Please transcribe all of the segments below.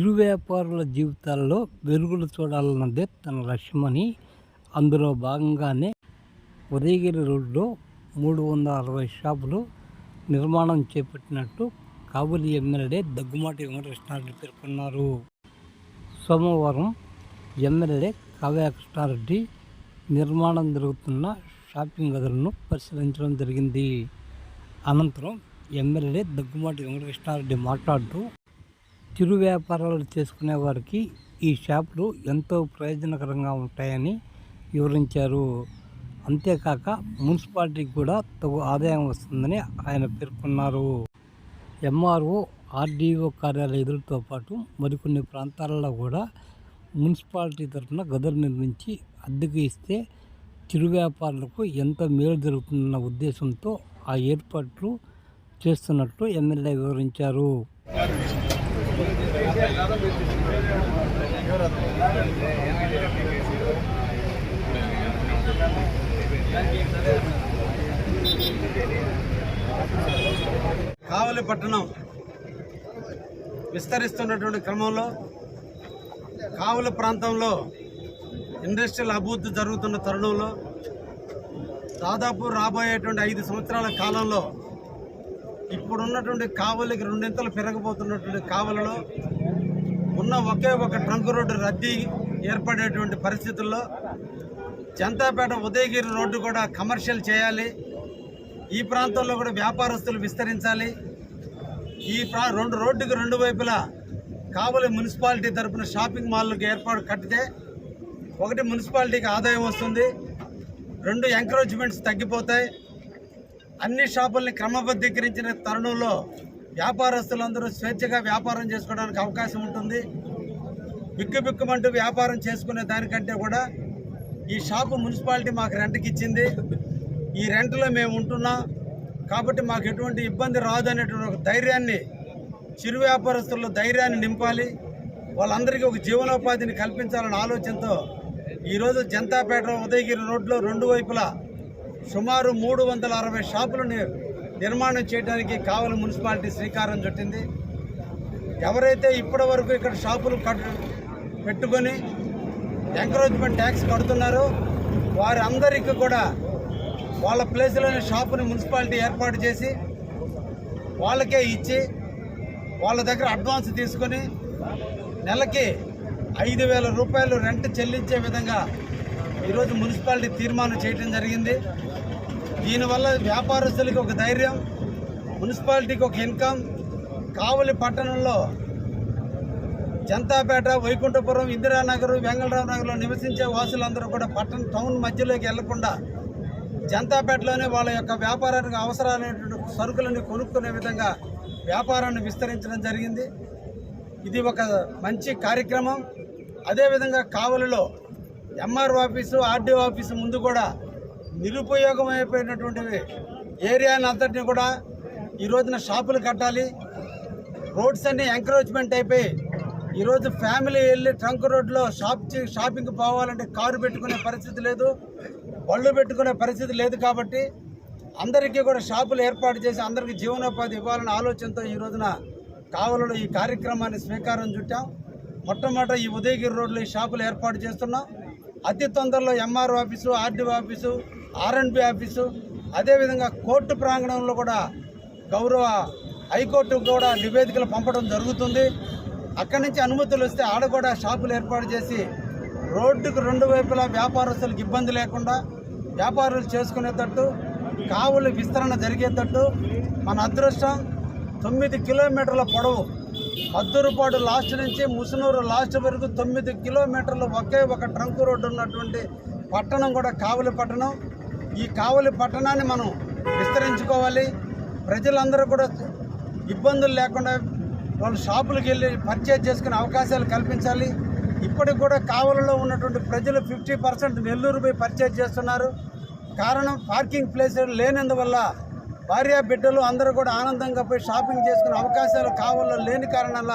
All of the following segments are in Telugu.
చిరు వ్యాపారుల జీవితాల్లో వెలుగులు చూడాలన్నదే తన లక్ష్యమని అందులో భాగంగానే ఉదయగిరి రోడ్లో మూడు వందల అరవై షాపులు నిర్మాణం చేపట్టినట్టు కాబూలి ఎమ్మెల్యే దగ్గుమాటి వెంకటకృష్ణారెడ్డి పేర్కొన్నారు. సోమవారం ఎమ్మెల్యే కావ్య కృష్ణారెడ్డి నిర్మాణం జరుగుతున్న షాపింగ్ గదులను పరిశీలించడం జరిగింది. అనంతరం ఎమ్మెల్యే దగ్గుమాటి వెంకటకృష్ణారెడ్డి మాట్లాడుతూ చిరు వ్యాపారాలు చేసుకునే వారికి ఈ షాపులు ఎంతో ప్రయోజనకరంగా ఉంటాయని వివరించారు. అంతేకాక మున్సిపాలిటీకి కూడా తగు ఆదాయం వస్తుందని ఆయన పేర్కొన్నారు. ఎంఆర్ఓ ఆర్డీఓ కార్యాలయ ఎదురుతో పాటు మరికొన్ని ప్రాంతాలలో కూడా మున్సిపాలిటీ తరఫున గదులు నిర్మించి అద్దెకు ఇస్తే చిరు వ్యాపారులకు ఎంతో మేలు జరుగుతుందన్న ఉద్దేశంతో ఆ ఏర్పాట్లు చేస్తున్నట్లు ఎమ్మెల్యే వివరించారు. కావలి పట్టణం విస్తరిస్తున్నటువంటి క్రమంలో కావలి ప్రాంతంలో ఇండస్ట్రియల్ అభివృద్ధి జరుగుతున్న తరుణంలో దాదాపు రాబోయేటువంటి ఐదు సంవత్సరాల కాలంలో ఇప్పుడున్నటువంటి కావలికి రెండింతలు పెరగబోతున్నటువంటి కావలలో ఉన్న ఒకే ఒక ట్రంక్ రోడ్డు రద్దీ ఏర్పడేటువంటి పరిస్థితుల్లో చంతాపేట ఉదయగిరి రోడ్డు కూడా కమర్షియల్ చేయాలి. ఈ ప్రాంతంలో కూడా వ్యాపారస్తులు విస్తరించాలి. ఈ ప్రా రెండు రోడ్డుకి రెండు వైపులా కావలి మున్సిపాలిటీ తరపున షాపింగ్ మాల్లకు ఏర్పాటు కట్టితే ఒకటి మున్సిపాలిటీకి ఆదాయం వస్తుంది. రెండు ఎంకరేజ్మెంట్స్ తగ్గిపోతాయి. అన్ని షాపుల్ని క్రమబద్ధీకరించిన తరుణంలో వ్యాపారస్తులందరూ స్వేచ్ఛగా వ్యాపారం చేసుకోవడానికి అవకాశం ఉంటుంది. బిక్కు బిక్కుమంటూ వ్యాపారం చేసుకునే దానికంటే కూడా ఈ షాపు మున్సిపాలిటీ మాకు రెంట్కి ఇచ్చింది. ఈ రెంట్లో మేము ఉంటున్నాం. కాబట్టి మాకు ఎటువంటి ఇబ్బంది రాదు అనేటువంటి ఒక ధైర్యాన్ని చిరు వ్యాపారస్తుల్లో ధైర్యాన్ని నింపాలి. వాళ్ళందరికీ ఒక జీవనోపాధిని కల్పించాలనే ఆలోచనతో ఈరోజు జనతాపేట ఉదయగిరి రోడ్లో రెండు వైపులా సుమారు మూడు వందల అరవై షాపులు నిర్మాణం చేయడానికి కావలి మున్సిపాలిటీ శ్రీకారం చుట్టింది. ఎవరైతే ఇప్పటి వరకు ఇక్కడ షాపులు కట్టు పెట్టుకొని ఎంకరేజ్మెంట్ ట్యాక్స్ కడుతున్నారో వారి అందరికీ కూడా వాళ్ళ ప్లేస్లోనే షాపుని మున్సిపాలిటీ ఏర్పాటు చేసి వాళ్ళకే ఇచ్చి వాళ్ళ దగ్గర అడ్వాన్స్ తీసుకొని నెలకి ఐదు వేల రూపాయలు రెంట్ చెల్లించే విధంగా ఈరోజు మున్సిపాలిటీ తీర్మానం చేయడం జరిగింది. దీనివల్ల వ్యాపారస్తులకి ఒక ధైర్యం మున్సిపాలిటీకి ఒక ఇన్కమ్ కావలి పట్టణంలో జనతాపేట వైకుంఠపురం ఇందిరానగర్ వెంగళరావు నగర్లో నివసించే వాసులందరూ కూడా పట్టణ టౌన్ మధ్యలోకి వెళ్ళకుండా జనతాపేటలోనే వాళ్ళ యొక్క వ్యాపారానికి అవసరమైనటువంటి సరుకులను కొనుక్కునే విధంగా వ్యాపారాన్ని విస్తరించడం జరిగింది. ఇది ఒక మంచి కార్యక్రమం. అదేవిధంగా కావలిలో ఎంఆర్ ఆఫీసు ఆర్డీఓ ఆఫీసు ముందు కూడా నిరుపయోగం అయిపోయినటువంటివి ఏరియాని అంతటిని కూడా ఈ రోజున షాపులు కట్టాలి. రోడ్స్ అన్ని ఎంకరేజ్మెంట్ అయిపోయి ఈరోజు ఫ్యామిలీ వెళ్ళి ట్రంక్ రోడ్లో షాప్ షాపింగ్ పోవాలంటే కారు పెట్టుకునే పరిస్థితి లేదు. బళ్ళు పెట్టుకునే పరిస్థితి లేదు కాబట్టి అందరికీ కూడా షాపులు ఏర్పాటు చేసి అందరికీ జీవనోపాధి ఇవ్వాలనే ఆలోచనతో ఈ రోజున కావలలో ఈ కార్యక్రమాన్ని స్వీకారం చుట్టాం. మొట్టమొదట ఈ ఉదయగిరి రోడ్లో ఈ షాపులు ఏర్పాటు చేస్తున్నాం. అతి తొందరలో MRO office RDO office R and B office అదేవిధంగా కోర్టు ప్రాంగణంలో కూడా గౌరవ హైకోర్టుకు కూడా నివేదికలు పంపడం జరుగుతుంది. అక్కడి నుంచి అనుమతులు వస్తే ఆడ కూడా షాపులు ఏర్పాటు చేసి రోడ్డుకు రెండు వైపులా వ్యాపారస్తులకు ఇబ్బంది లేకుండా వ్యాపారులు చేసుకునేటట్టు కావులు విస్తరణ జరిగేటట్టు మన అదృష్టం తొమ్మిది కిలోమీటర్ల పొడవు మద్దూరుపాడు లాస్ట్ నుంచి ముసునూరు లాస్ట్ వరకు తొమ్మిది కిలోమీటర్లు ఒకే ఒక ట్రంక్ రోడ్డు ఉన్నటువంటి పట్టణం కూడా కావలి పట్టణం. ఈ కావలి పట్టణాన్ని మనం విస్తరించుకోవాలి. ప్రజలందరూ కూడా ఇబ్బందులు లేకుండా వాళ్ళు షాపులకు వెళ్ళి పర్చేజ్ చేసుకునే అవకాశాలు కల్పించాలి. ఇప్పటికి కూడా కావలిలో ఉన్నటువంటి ప్రజలు ఫిఫ్టీ పర్సెంట్ నెల్లూరు పోయి పర్చేజ్ చేస్తున్నారు. కారణం పార్కింగ్ ప్లేస్ లేనందువల్ల భార్య బిడ్డలు అందరూ కూడా ఆనందంగా పోయి షాపింగ్ చేసుకునే అవకాశాలు కావాలో లేని కారణాల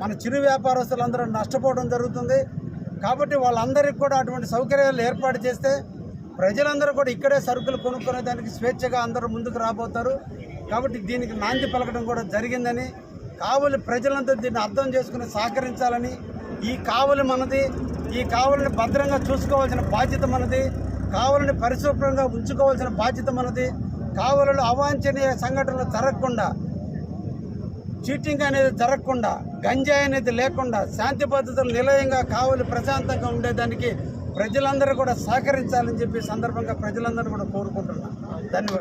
మన చిరు వ్యాపారస్తులందరూ నష్టపోవడం జరుగుతుంది. కాబట్టి వాళ్ళందరికీ కూడా అటువంటి సౌకర్యాలు ఏర్పాటు చేస్తే ప్రజలందరూ కూడా ఇక్కడే సరుకులు కొనుక్కునే దానికి స్వేచ్ఛగా అందరూ ముందుకు రాబోతారు. కాబట్టి దీనికి నాంది పలకడం కూడా జరిగిందని కావలి ప్రజలంతా దీన్ని అర్థం చేసుకుని సహకరించాలని ఈ కావలి మనది ఈ కావలిని భద్రంగా చూసుకోవాల్సిన బాధ్యత మనది కావలిని పరిశుభ్రంగా ఉంచుకోవాల్సిన బాధ్యత మనది. కావలలో అవాంఛనీయ సంఘటనలు జరగకుండా చీటింగ్ అనేది జరగకుండా గంజాయి అనేది లేకుండా శాంతి భద్రతలు నిలయంగా కావలి ప్రశాంతంగా ఉండేదానికి ప్రజలందరూ కూడా సహకరించాలని చెప్పి సందర్భంగా ప్రజలందరూ కూడా కోరుకుంటున్నాను ధన్యవాదాలు.